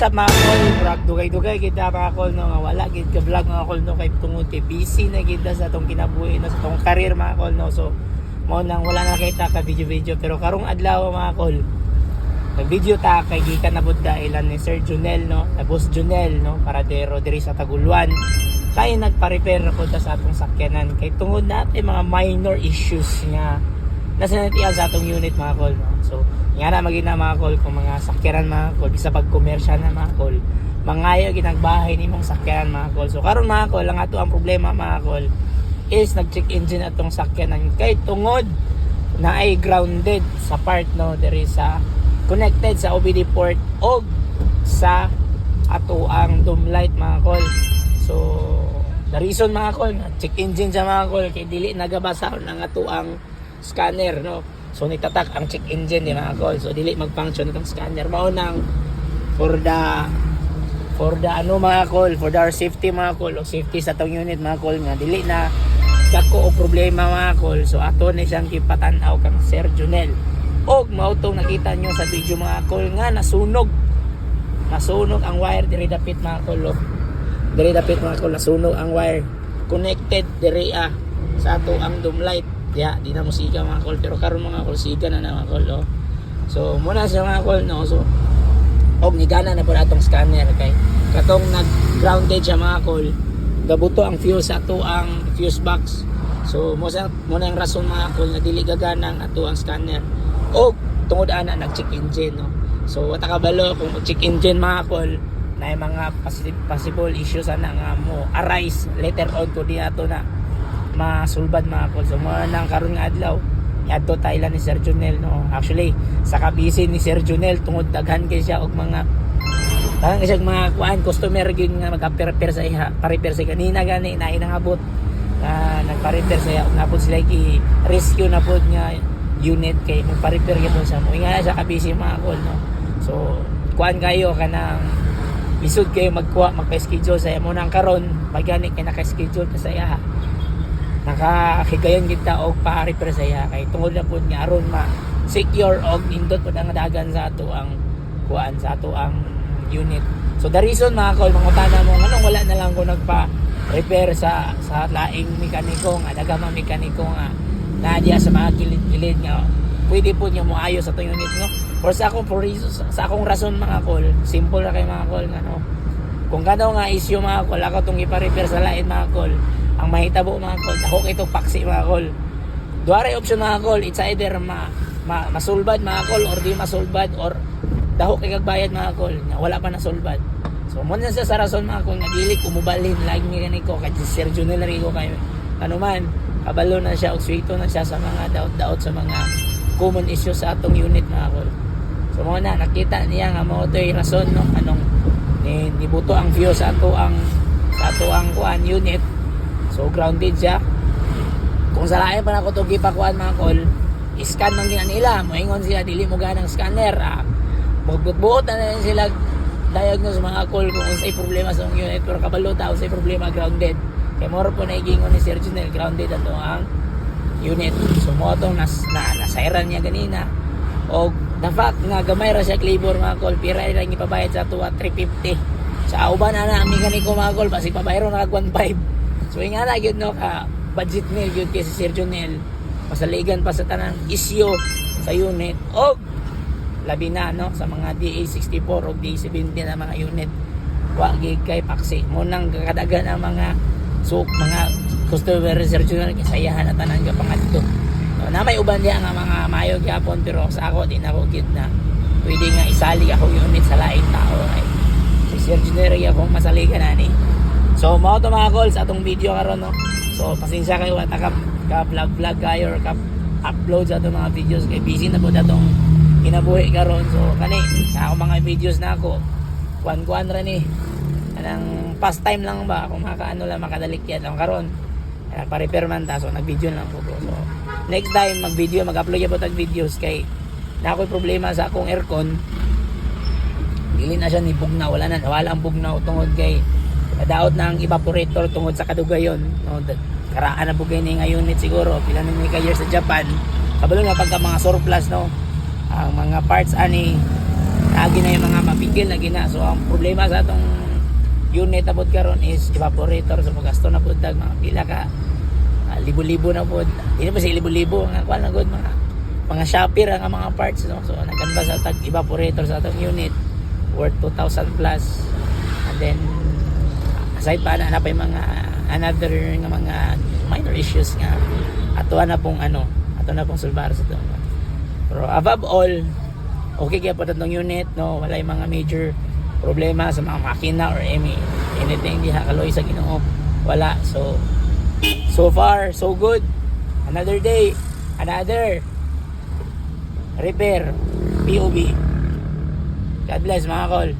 Sa mga kol, brag dugay-dugay kita mga kol no, nga wala gid ka vlog mga kol no? Kay tungod kay busy na gid sa tong kinabuhi no? Sa tong career mga kol no. So mo nang wala na kita ka video-video. Pero karong adlaw mga kol nag-video ta kay gikan na budda ilan ni Sir Junel no, na Boss Junel no, para dero diri sa Taguluan. Kay nagpa-repair ko ta sa atong sakyanan. Kay tungod natin mga minor issues nga nasa natiyan sa atong unit mga kol no. So nga na magina mga kol kung mga sakyanan mga kol bisa pag na mga kol mangayo ginagbahay ni mong sakyanan mga kol so karon mga kol ang ato ang problema mga kol is nag check engine atong sakyanan. Kay tungod na ay grounded sa part no diri sa connected sa OBD port og sa ato ang dome light mga kol so the reason mga kol check engine sa mga kol kay dili nagabasa ng ato ang scanner no so nitatak ang check engine di mga kol so dili mag-function itong scanner. Mao nang for the for the ano mga kol for the safety mga kol o safety sa tong unit mga kol nga. Dili na dako o problema mga kol so ato ni siyang kipatan-aw kang Sir Junel. Og mao nakita nyo sa video mga kol nga nasunog. Nasunog ang wire diri dapit mga kol oh. diri dapit mga kol nasunog ang wire. Connected diri ah sa ato ang dome light ya di na mo siga mga kol pero karon mga kol siga na na mga kol oh. so muna sa mga kol no? So og nigana na po atong scanner kay katong nag grounded siya mga kol gabuto ang fuse ato ang fuse box. So mo sa mo na ang rason mga kol na dili gagana ang ato ang scanner. Og tungod ana nag check engine no? So wata kabalo kung check engine mga kol na mga possible issues ana nga mo arise later on ko di ato na masulbad mga kol so mo nang karon nga adlaw Yadto tayo ni Sir Junel no. Actually, sa kabisi ni Sir Junel tungod daghan kay siya og mga Parang kasi mga kuan customer gyud nga magpa-repair sa iha, pa-repair sa kanina gani na inangabot na nagpa-repair sa iha, nabot sila ki rescue na pod nga unit kay magpa-repair gyud sa mo. Nga sa kabisi mga kol no. So, kuan kayo kanang lisod kayo magkuha magpa-schedule sa mo nang karon magani kay naka-schedule ka sa iha nakahigayon kita og pa-repair sa iya. Kay tungod na pud nga aron ma secure og nindot pud ang dagan sa ato ang kuan sa ato ang unit. So the reason mga kol mangutana mo nganong wala na lang ko nagpa repair sa sa laing mekaniko nga dagama mekaniko nga na diya sa mga kilid-kilid nga pwede po niya moayos sa itong unit no? Or sa akong for reason, sa akong rason mga kol simple na kay mga kol nga no? Kung kano nga issue mga kol ako itong ipa-repair sa lain mga kol ang mahitabo mga kol dahok ito paksi mga kol duwara option mga kol it's either ma, ma masulbad mga kol or di masulbad or dahok kay kagbayad mga kol na wala pa nasulbad. So mo na sa sa rason mga kol nga dili kumubalhin lagi ni ganiko kay Sir Junel Rico kay ano man kabalo na siya og swito na siya sa mga daot-daot sa mga common issues sa atong unit mga kol so mo na nakita niya nga mo to rason no? Anong ni nibuto ang fuse sa ato ang sa ato ang kuan unit so grounded siya. Kung sa lain pa na ko to gipakuan mga kol scan ng gina nila. Moingon sila dili mo ganang scanner ah. Magbuot na lang sila diagnose mga kol kung unsay problema sa unit. Pero kabalo ta unsay problema grounded. Kay moro po naigingon ni Sir Junel grounded ato ang unit. So mo tong nas na nasairan niya ganina o the fact nga gamay ra siya labor mga kol pira lang ipabayad sa tuwa 350 sa uban na na ang mekaniko mga kol basi pabayro na 1.5 so nga na no ka budget meal gyud kay si Sir Junel. Masaligan pa sa tanang isyo sa unit og labi na no sa mga DA64 o DA70 na mga unit. Wa gig kay paksi. Mo nang kakadagan ang mga so mga customer research na kasayahan na tanan ka pangadto no, na may uban diya nga mga mayo gyapon pero sa ako din ako gid na. Pwede nga isali ako unit sa laing tao ay. Si Sir Juneri ako masaligan ani so mao to mga calls atong video karon no? So pasensya kayo wata ka ka vlog vlog kayo or ka upload sa atong mga videos. Kay busy na po atong kinabuhi karon. So kani ako mga videos na ako kuan kuan ra ni. Anang pastime lang ba? Kung makaano lang makadalikyan lang karon. Nagpa-repair man ta. So nag-video lang ko so next time mag-video mag-upload po tag videos. Kay na ako'y problema sa akong aircon. Dili na siya ni bugnaw. Wala na wala ang bugnaw tungod kay nadaot na ang evaporator tungod sa kadugayon. No karaan na bugay ni nga unit siguro. Pila ni ka years sa Japan. Kabalo na pagka mga surplus no? Ang mga parts ani lagi na yung mga mapigil na gina. So ang problema sa atong unit na karon is evaporator. So magasto na pod dag mga pila ka ah, libo-libo na pod. Hindi pa sa libo-libo? Nga kuan na good mga mga shopper ang mga parts no? So naganda sa tag evaporator sa atong unit. Worth 2,000 plus. And then aside pa na na pa yung mga another nga mga minor issues nga. Ato na pong ano ato na pong sulbar sa ito. Pero above all okay kaya po tatlong unit no wala yung mga major problema sa mga makina or any anything di hakaloy sa Ginoo. Wala. So so far so good. Another day another repair POB God bless mga kol